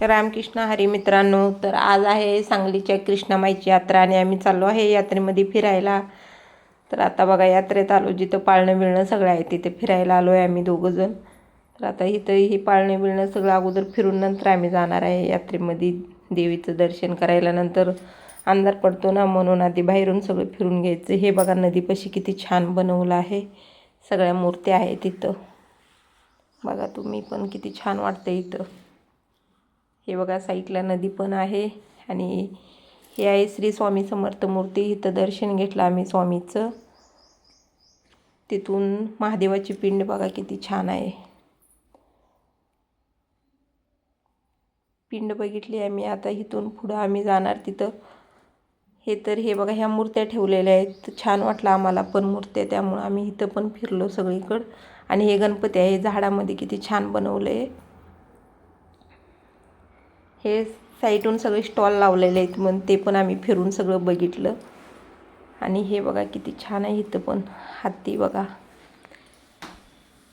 रामकृष्ण हरी मित्रांनो तर आज आहे सांगलीच्या कृष्णामाईची यात्रा आणि आम्ही चाललो आहे यात्रेमध्ये फिरायला. तर आता बघा यात्रेत आलो जिथं पाळणं बिळणं सगळं आहे तिथे फिरायला आलो आहे आम्ही दोघंजण तर आता इथं ही पाळणं बिळणं सगळं अगोदर फिरून नंतर आम्ही जाणार आहे यात्रेमध्ये. देवीचं दर्शन करायला नंतर अंधार पडतो ना म्हणून आधी बाहेरून सगळं फिरून घ्यायचं. हे बघा नदीपाशी किती छान बनवलं आहे. सगळ्या मूर्त्या आहेत तिथं बघा तुम्ही पण किती छान वाटतं इथं. हे बघा साईडला नदी पण आहे आणि हे आहे श्री स्वामी समर्थ मूर्ती. इथं दर्शन घेतलं आम्ही स्वामीचं. तिथून महादेवाची पिंड बघा किती छान आहे. पिंड बघितली आम्ही. आता इथून पुढं आम्ही जाणार तिथं. हे तर हे बघा ह्या मूर्त्या ठेवलेल्या आहेत. छान वाटलं आम्हाला पण मूर्त्या त्यामुळं आम्ही इथं पण फिरलो सगळीकडं. आणि हे गणपती आहे झाडामध्ये किती छान बनवलं आहे हे साईडून सगळे स्टॉल लावलेले आहेत मग ते पण आम्ही फिरून सगळं बघितलं. आणि हे बघा किती छान आहे इथं पण हत्ती बघा.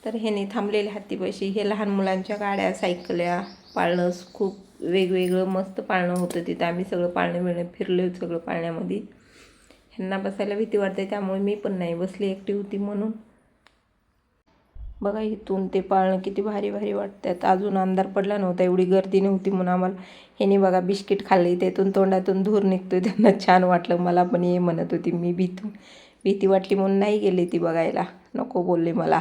तर ह्याने थांबलेले हत्तीपाशी हे लहान मुलांच्या गाड्या सायकल्या पाळणं खूप वेगवेगळं मस्त पाळणं होतं तिथं. आम्ही सगळं पाळणं मिळणं फिरलो सगळं पाळण्यामध्ये. ह्यांना बसायला भीती वाटते त्यामुळे मी पण नाही बसली एकटी होती म्हणून. बघा इथून ते पाळणं किती भारी भारी वाटतात अजून अंधार पडला नव्हता एवढी गर्दी नव्हती म्हणून आम्हाला. ह्याने बघा बिस्किट खाल्ली त्यातून तोंडातून धूर निघतोय. त्यांना छान वाटलं मला पण ये म्हणत होती मी भीतून. भीती वाटली म्हणून नाही गेली ती बघायला. नको बोलले मला.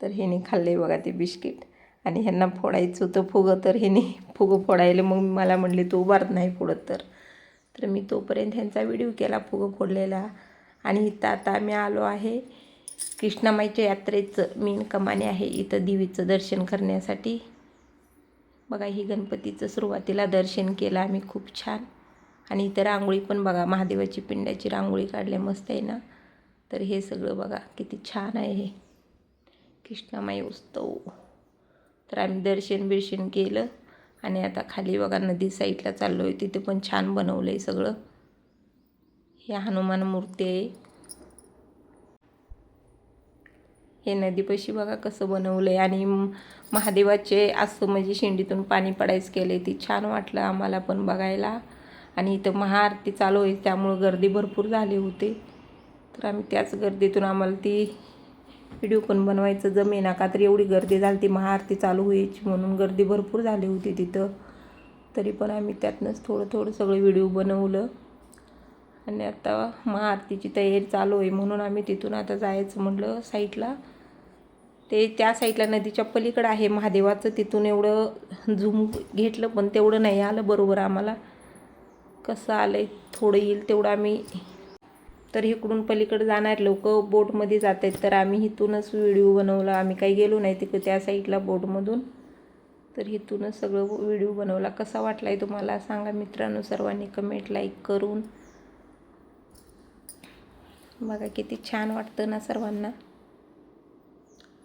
तर ह्याने खाल्ले बघा ते बिस्किट. आणि ह्यांना फोडायचं होतं फुगं तर ह्याने फुगं फोडायला मग मला म्हणले तू उभारत नाही फोडत तर. तर मी तोपर्यंत ह्यांचा व्हिडिओ केला फुगं फोडलेला. आणि इथं आता आम्ही आलो आहे कृष्णामाईच्या यात्रेचं मेन कमाने आहे इथं देवीचं दर्शन करण्यासाठी. बघा ही गणपतीचं सुरुवातीला दर्शन केलं आम्ही खूप छान. आणि इथं रांगोळी पण बघा महादेवाची पिंड्याची रांगोळी काढल्या मस्त आहे ना? तर हे सगळं बघा किती छान आहे. हे कृष्णामाई उत्सव. तर आम्ही दर्शन बिर्शन केलं. आणि आता खाली बघा नदी साईडला चाललो आहे तिथे पण छान बनवलं आहे सगळं. हे हनुमान मूर्ती आहे. हे नदीपाशी बघा कसं बनवलं आहे आणि महादेवाचे असं म्हणजे शेंडीतून पाणी पडायचं केले ती छान वाटलं आम्हाला पण बघायला. आणि इथं महाआरती चालू आहे त्यामुळं गर्दी भरपूर झाली होती. तर आम्ही त्याच गर्दीतून आम्हाला ती व्हिडिओ पण बनवायचं जमेना. का तर एवढी गर्दी झाली ती महाआरती चालू व्हायची म्हणून गर्दी भरपूर झाली होती तिथं. तरी पण आम्ही त्यातनंच थोडं थोडं सगळं व्हिडिओ बनवलं. आणि आता महाआरतीची तयारी चालू आहे म्हणून आम्ही तिथून आता जायचं म्हटलं साईटला. ते त्या साईडला नदीच्या पलीकडं आहे. महादेवाचं तिथून एवढं झूम घेतलं पण तेवढं नाही आलं बरोबर आम्हाला. कसं आलं आहे थोडं येईल तेवढं आम्ही. तर इकडून पलीकडे जाणार. लोक बोटमध्ये जात आहेत तर आम्ही इथूनच व्हिडिओ बनवला. आम्ही काही गेलो नाही तिकडे त्या साईडला बोटमधून. तर इथूनच सगळं व्हिडिओ बनवला. कसा वाटला आहे तुम्हाला? सांगा मित्रांनो सर्वांनी. कमेंट लाईक करून. बघा किती छान वाटतं ना सर्वांना.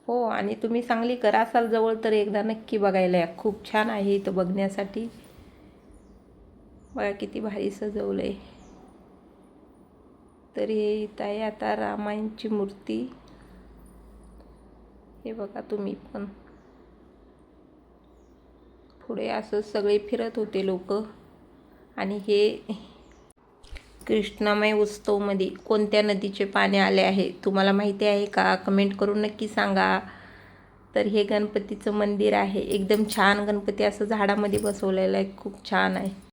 हो आणि तुम्ही सांगली करा असाल जवळ तर एकदा नक्की बघायला या. खूप छान आहे इथं बघण्यासाठी. बघा किती भारी सजवलं आहे तर हे इथं आहे आता रामायणची मूर्ती. हे बघा तुम्ही पण. पुढे असं सगळे फिरत होते लोक. आणि हे कृष्णामय उत्सवमध्ये कोणत्या नदीचे पाणी आले आहे? तुम्हाला माहिती आहे का? कमेंट करून नक्की सांगा. तर हे गणपतीचं मंदिर आहे. एकदम छान गणपती असं झाडामध्ये बसवलेलं आहे. खूप छान आहे.